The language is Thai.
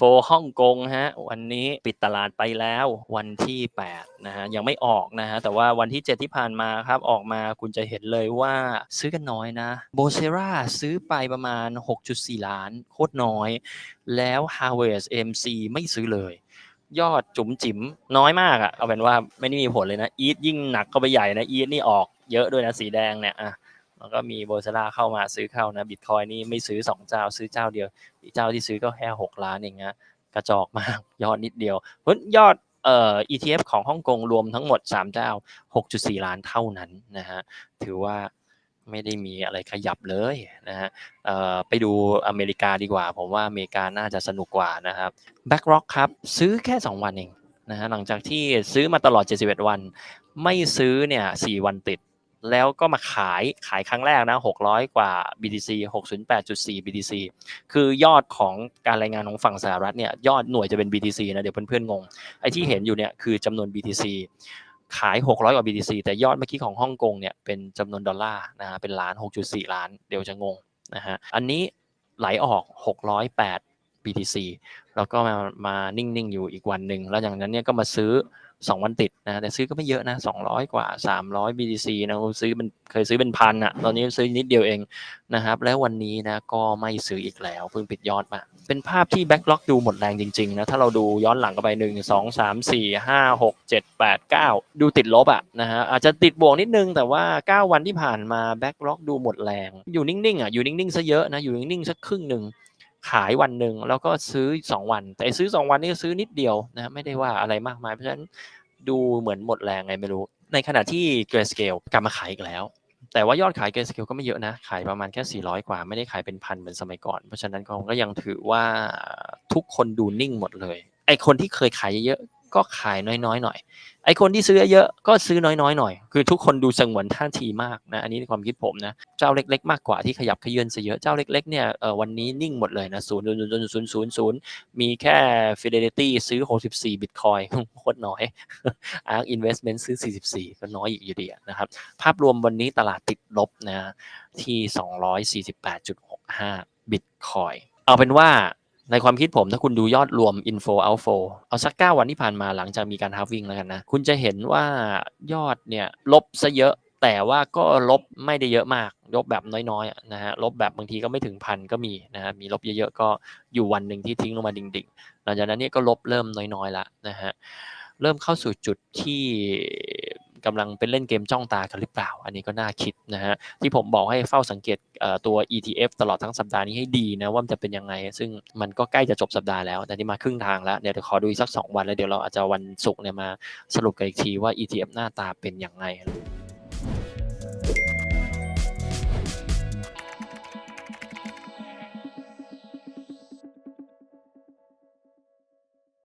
โฟฮ่องกงฮะวันนี้ปิดตลาดไปแล้ววันที่8นะฮะยังไม่ออกนะฮะแต่ว่าวันที่ 7 ที่ผ่านมาครับออกมาคุณจะเห็นเลยว่าซื้อกันน้อยนะโบเซราซื้อไปประมาณ 6.4 ล้านโคตรน้อย แล้ว Harvest MC ไม่ซื้อเลยยอดจุ๋มจิ๋มน้อยมากอะเอาเป็นว่าไม่ได้มีผลเลยนะอีทยิ่งหนักเข้าไปใหญ่นะอีทนี่ออกเยอะด้วยนะสีแดงเนี่ยอะ แล้วก็มีโบเซราเข้ามาซื้อเข้านะบิตคอยนี่ไม่ซื้อ 2 เจ้าซื้อเจ้าเดียว อีกเจ้าที่ซื้อก็แค่ 6 ล้านเองนะกระจอกมากยอดนิดเดียวเพราะยอดเอ่อ ETF ของฮ่องกงรวมทั้งหมด 3 เจ้า 6.4 ล้านเท่านั้นนะฮะถือว่าไม่ได้มีอะไรขยับเลยนะฮะเอ่อไปดูอเมริกาดีกว่า ผมว่าอเมริกาน่าจะสนุกกว่านะครับ BlackRock ครับซื้อแค่ 2 วันเองนะฮะหลังจากที่ซื้อมาตลอด 71 วัน ไม่ซื้อเนี่ย 4 วันติด แล้วก็มาขายขายครั้งแรกนะ600 กว่า BTC 608.4 BTC คือยอดของการรายงานของฝั่งสหรัฐเนี่ยยอดหน่วยจะเป็น BTC นะเดี๋ยวเพื่อนๆงงไอ้ที่เห็นอยู่เนี่ยคือจำนวน BTC ขาย 600 กว่า BTC แต่ยอดเมื่อกี้ของฮ่องกงเนี่ยเป็นจำนวนดอลลาร์นะฮะเป็นล้าน 6.4 ล้าน เดี๋ยวจะงงนะฮะอันนี้ไหลออก 608 BTC แล้วก็มามานิ่งๆ อยู่อีกวันหนึ่งแล้วอย่างนั้นเนี่ยก็มาซื้อ 2วันติดนะแต่ซื้อก็ไม่เยอะนะ200กว่า300 BTC นะซื้อเป็นเคยซื้อเป็นพันอะตอนนี้ซื้อนิดเดียวเองนะครับ แล้ววันนี้นะก็ไม่ซื้ออีกแล้วเพิ่งปิดยอดมา เป็นภาพที่แบ็กล็อกดูหมดแรงจริงๆนะถ้าเราดูย้อนหลังกันไป1 2 3 4 5 6 7 8 9ดูติดลบอะนะฮะอาจจะติดบวกนิดนึง แต่ว่า9วันที่ผ่านมาแบ็กล็อกดูหมดแรง อยู่นิ่งๆอะอยู่นิ่งๆซะเยอะนะอยู่นิ่งๆสักครึ่งหนึ่ง ขายวันหนึ่งแล้วก็ซื้อ 2 วัน แต่ซื้อ 2 วันนี่ก็ซื้อนิดเดียวนะไม่ได้ว่าอะไรมากมาย เพราะฉะนั้นดูเหมือนหมดแรงไงไม่รู้ ในขณะที่ Grayscale กลับมาขายอีกแล้ว แต่ว่ายอดขาย Grayscale ก็ไม่เยอะนะ ขายประมาณแค่ 400 กว่าไม่ได้ขายเป็นพันเหมือนสมัยก่อน เพราะฉะนั้นคงก็ยังถือว่าทุกคนดูนิ่งหมดเลยไอคนที่เคยขายเยอะ ก็ขายน้อยๆหน่อยไอคนที่ซื้อเยอะก็ซื้อน้อยๆหน่อย คือทุกคนดูสงวนท่าทีมากนะ อันนี้ในความคิดผมนะ เจ้าเล็กๆ มากกว่าที่ขยับขยื่นซะเยอะ เจ้าเล็กๆเนี่ยวันนี้นิ่งหมดเลยนะศูนย์ศูนย์ศูนย์ศูนย์ศูนย์ศูนย์มีแค่ Fidelity ซื้อ 64 Bitcoin โคตรน้อย Ark Investment ซื้อ 44 ก็น้อยอยู่ดีนะครับ ภาพรวมวันนี้ตลาดติดลบนะที่ 248.65 Bitcoin เอาเป็นว่า ในความคิดผมถ้าคุณดูยอดรวม info outflow เอาสัก 9 วันที่ผ่านมาหลังจากมีการ halving แล้วกันนะ คุณจะเห็นว่ายอดเนี่ยลบซะเยอะแต่ว่าก็ลบไม่ได้เยอะมาก ลบแบบน้อยๆนะฮะลบแบบบางทีก็ไม่ถึงพันก็มีนะฮะมีลบเยอะๆก็อยู่วันหนึ่งที่ทิ้งลงมาดิ่งๆหลังจากนั้นเนี่ยก็ลบเริ่มน้อยๆละนะฮะเริ่มเข้าสู่จุดที่ กำลังเป็นเล่นเกมจ้องตากันหรือเปล่า อันนี้ก็น่าคิดนะฮะที่ผมบอกให้เฝ้าสังเกตตัว ETF ตลอดทั้งสัปดาห์นี้ให้ดีนะว่ามันจะเป็นยังไง ซึ่งมันก็ใกล้จะจบสัปดาห์แล้วแต่ที่มาครึ่งทางแล้วเดี๋ยวขอดูอีกสัก 2 วันแล้วเดี๋ยวเราอาจจะวันศุกร์เนี่ยมาสรุปกันอีกทีว่า ETF หน้าตาเป็นยังไง